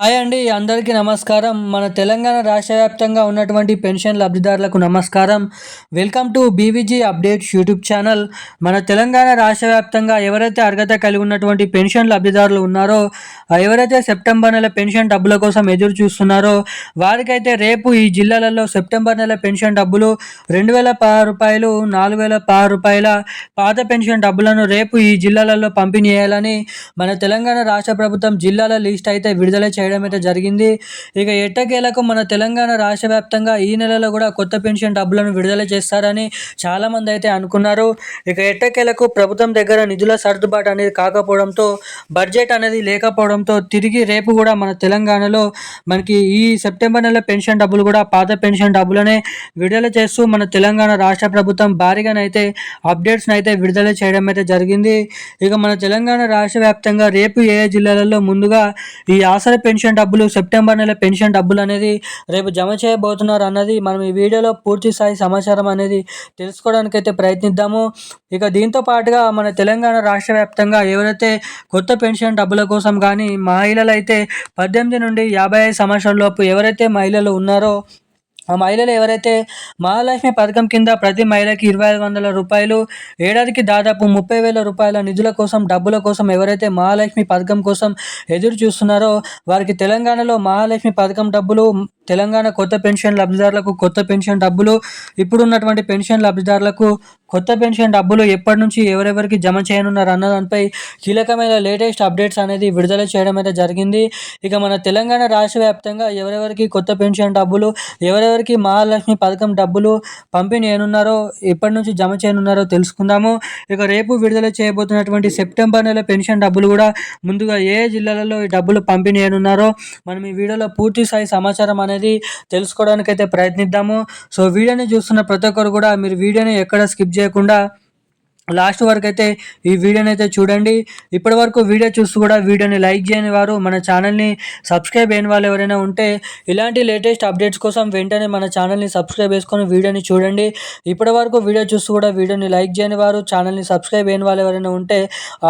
Hi అండి అందరికీ నమస్కారం. మన తెలంగాణ రాష్ట్ర వ్యాప్తంగా ఉన్నటువంటి పెన్షన్ లబ్ధిదారులకు నమస్కారం. Welcome to BVG updates YouTube channel. మన తెలంగాణ రాష్ట్ర వ్యాప్తంగా ఎవరైతే అర్హత కలిగి ఉన్నటువంటి పెన్షన్ లబ్ధిదారులు ఉన్నారో ఎవరైతే సెప్టెంబర్ నెల పెన్షన్ డబ్బుల కోసం ఎదురు చూస్తున్నారో వారికైతే రేపు ఈ జిల్లాలలో సెప్టెంబర్ నెల పెన్షన్ డబ్బులు రెండు వేల పదహారు రూపాయలు నాలుగు వేల పదహారు రూపాయల పాత పెన్షన్ డబ్బులను రేపు ఈ జిల్లాలలో పంపిణీ చేయాలని మన తెలంగాణ రాష్ట్ర ప్రభుత్వం జిల్లాల లిస్ట్ అయితే విడుదల చేయడం అయితే జరిగింది. ఇక ఎట్టకేలకు మన తెలంగాణ రాష్ట్ర వ్యాప్తంగా ఈ నెలలో కూడా కొత్త పెన్షన్ డబ్బులను విడుదల చేస్తారని చాలామంది అయితే అనుకున్నారు. ఇక ఎట్టకేలకు ప్రభుత్వం దగ్గర నిధుల సర్దుబాటు అనేది కాకపోవడంతో బడ్జెట్ అనేది లేకపోవడంతో తిరిగి రేపు కూడా మన తెలంగాణలో మనకి ఈ సెప్టెంబర్ నెల పెన్షన్ డబ్బులు కూడా పాత పెన్షన్ డబ్బులనే విడుదల చేస్తూ మన తెలంగాణ రాష్ట్ర ప్రభుత్వం భారీగానైతే అప్డేట్స్ని అయితే విడుదల చేయడం అయితే జరిగింది. ఇక మన తెలంగాణ రాష్ట్ర వ్యాప్తంగా రేపు ఏ జిల్లాలలో ముందుగా ఈ ఆసర పెన్షన్ పెన్షన్ డబ్బులు సెప్టెంబర్ నెల పెన్షన్ డబ్బులు అనేది రేపు జమ చేయబోతున్నారు అన్నది మనం ఈ వీడియోలో పూర్తి స్థాయి సమాచారం అనేది తెలుసుకోవడానికి అయితే ప్రయత్నిద్దాము. ఇక దీంతో పాటుగా మన తెలంగాణ రాష్ట్ర వ్యాప్తంగా ఎవరైతే కొత్త పెన్షన్ డబ్బుల కోసం కానీ మహిళలు అయితే పద్దెనిమిది నుండి యాభై ఐదు సంవత్సరాల లోపు ఎవరైతే మహిళలు ఉన్నారో ఆ మహిళలు ఎవరైతే మహాలక్ష్మి పథకం కింద ప్రతి మహిళకి ఇరవై ఐదు వందల రూపాయలు ఏడాదికి దాదాపు ముప్పై వేల రూపాయల నిధుల కోసం డబ్బుల కోసం ఎవరైతే మహాలక్ష్మి పథకం కోసం ఎదురు చూస్తున్నారో వారికి తెలంగాణలో మహాలక్ష్మి పథకం డబ్బులు తెలంగాణ కొత్త పెన్షన్ లబ్ధిదారులకు కొత్త పెన్షన్ డబ్బులు ఇప్పుడున్నటువంటి పెన్షన్ లబ్ధిదారులకు కొత్త పెన్షన్ డబ్బులు ఎప్పటి నుంచి ఎవరెవరికి జమ చేయనున్నారు అన్న దానిపై కీలకమైన లేటెస్ట్ అప్డేట్స్ అనేది విడుదల చేయడం అయితే జరిగింది. ఇక మన తెలంగాణ రాష్ట్ర వ్యాప్తంగా ఎవరెవరికి కొత్త పెన్షన్ డబ్బులు ఎవరెవరికి మహాలక్ష్మి పథకం డబ్బులు పంపిణీ ఏనున్నారో ఎప్పటి నుంచి జమ చేయనున్నారో తెలుసుకుందాము. ఇక రేపు విడుదల చేయబోతున్నటువంటి సెప్టెంబర్ నెల పెన్షన్ డబ్బులు కూడా ముందుగా ఏ జిల్లాలలో ఈ డబ్బులు పంపిణీ ఏనున్నారో మనం ఈ వీడియోలో పూర్తి స్థాయి సమాచారం అనేది తెలుసుకోవడానికి అయితే ప్రయత్నిద్దాము. సో వీడియోని చూస్తున్న ప్రతి ఒక్కరు కూడా మీరు వీడియోని ఎక్కడ స్కిప్ చేయకుండా లాస్ట్ వరకు అయితే ఈ వీడియోని అయితే చూడండి. ఇప్పటి వరకు వీడియో చూస్తూ కూడా వీడియోని లైక్ చేయని వారు మన ఛానల్ని సబ్స్క్రైబ్ అయిన వాళ్ళు ఎవరైనా ఉంటే ఇలాంటి లేటెస్ట్ అప్డేట్స్ కోసం వెంటనే మన ఛానల్ని సబ్స్క్రైబ్ చేసుకొని వీడియోని చూడండి. ఇప్పటి వరకు వీడియో చూస్తూ కూడా వీడియోని లైక్ చేయని వారు ఛానల్ని సబ్స్క్రైబ్ అయిన వాళ్ళు ఎవరైనా ఉంటే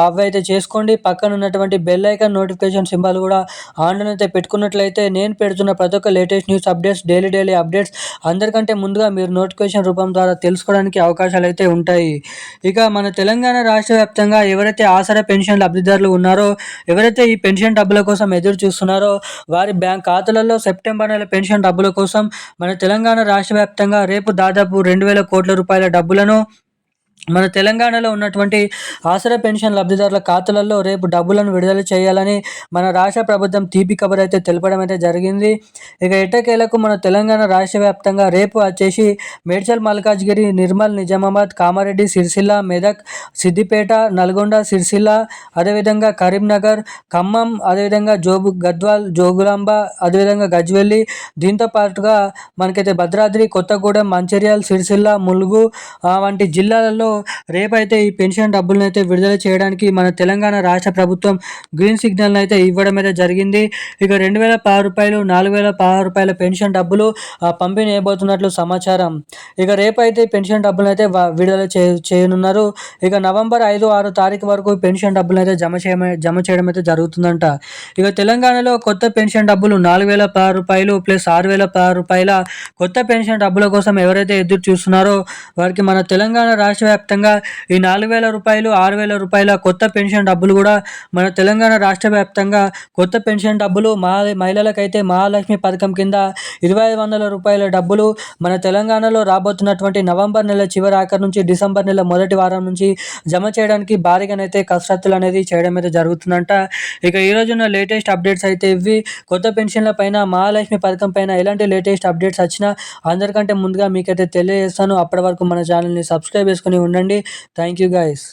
అవి అయితే చేసుకోండి. పక్కన ఉన్నటువంటి బెల్ ఐకాన్ నోటిఫికేషన్ సింబల్ కూడా ఆన్లైన్ అయితే పెట్టుకున్నట్లయితే నేను పెడుతున్న ప్రతి ఒక్క latest news updates daily daily updates అందరికంటే ముందుగా మీరు నోటిఫికేషన్ రూపం ద్వారా తెలుసుకోవడానికి అవకాశాలు అయితే ఉంటాయి. ఇక మన తెలంగాణ రాష్ట్ర వ్యాప్తంగా ఎవరైతే ఆసరా పెన్షన్ లబ్ధిదారులు ఉన్నారో ఎవరైతే ఈ పెన్షన్ డబ్బుల కోసం ఎదురు చూస్తున్నారో వారి బ్యాంక్ ఖాతాలలో సెప్టెంబర్ నెల పెన్షన్ డబ్బుల కోసం మన తెలంగాణ రాష్ట్ర వ్యాప్తంగా రేపు దాదాపు రెండు వేల కోట్ల రూపాయల డబ్బులను మన తెలంగాణలో ఉన్నటువంటి ఆసరా పెన్షన్ లబ్ధిదారుల ఖాతాలలో రేపు డబ్బులను విడుదల చేయాలని మన రాష్ట్ర ప్రభుత్వం తీపి కబర్ అయితే తెలపడం అయితే జరిగింది. ఇక ఎట్టకేలకు మన తెలంగాణ రాష్ట్ర వ్యాప్తంగా రేపు వచ్చేసి మేడ్చల్ మల్కాజ్గిరి నిర్మల్ నిజామాబాద్ కామారెడ్డి సిరిసిల్ల మెదక్ సిద్దిపేట నల్గొండ సిరిసిల్ల అదేవిధంగా కరీంనగర్ ఖమ్మం అదేవిధంగా జోబు గద్వాల్ జోగులాంబ అదేవిధంగా గజ్వెల్లి దీంతో పాటుగా మనకైతే భద్రాద్రి కొత్తగూడెం మంచిర్యాల సిరిసిల్ల ములుగు వంటి జిల్లాలలో రేపైతే ఈ పెన్షన్ డబ్బులను అయితే విడుదల చేయడానికి మన తెలంగాణ రాష్ట్ర ప్రభుత్వం గ్రీన్ సిగ్నల్ అయితే ఇవ్వడం అయితే జరిగింది. ఇక రెండు వేల పది రూపాయలు నాలుగు వేల పదహారు రూపాయల పెన్షన్ డబ్బులు పంపిణీ అయిపోతున్నట్లు సమాచారం. ఇక రేపైతే పెన్షన్ డబ్బులను అయితే విడుదల చే చేయనున్నారు. ఇక నవంబర్ ఐదు ఆరు తారీఖు వరకు పెన్షన్ డబ్బులు అయితే జమ చేయ జమ చేయడం అయితే జరుగుతుందంట. ఇక తెలంగాణలో కొత్త పెన్షన్ డబ్బులు నాలుగు వేల పది రూపాయలు ప్లస్ ఆరు వేల పది రూపాయల కొత్త పెన్షన్ డబ్బుల కోసం ఎవరైతే ఎదురు చూస్తున్నారో వారికి మన తెలంగాణ రాష్ట్ర వ్యాప్తంగా ఈ నాలుగు వేల రూపాయలు ఆరు వేల రూపాయల కొత్త పెన్షన్ డబ్బులు కూడా మన తెలంగాణ రాష్ట్ర వ్యాప్తంగా కొత్త పెన్షన్ డబ్బులు మా మహిళలకైతే మహాలక్ష్మి పథకం కింద ఇరవై ఐదు వందల రూపాయల డబ్బులు మన తెలంగాణలో రాబోతున్నటువంటి నవంబర్ నెల చివరి ఆఖరి నుంచి డిసెంబర్ నెల మొదటి వారం నుంచి జమ చేయడానికి భారీగానైతే కసరత్తులు అనేది చేయడం అయితే జరుగుతుందంట. ఇక ఈ రోజున లేటెస్ట్ అప్డేట్స్ అయితే ఇవి కొత్త పెన్షన్ల పైన మహాలక్ష్మి పథకం పైన ఎలాంటి లేటెస్ట్ అప్డేట్స్ వచ్చినా అందరికంటే ముందుగా మీకైతే తెలియజేస్తాను. అప్పటి వరకు మన ఛానల్ని సబ్స్క్రైబ్ చేసుకుని ఉండండి. ఉండండి. Thank you guys.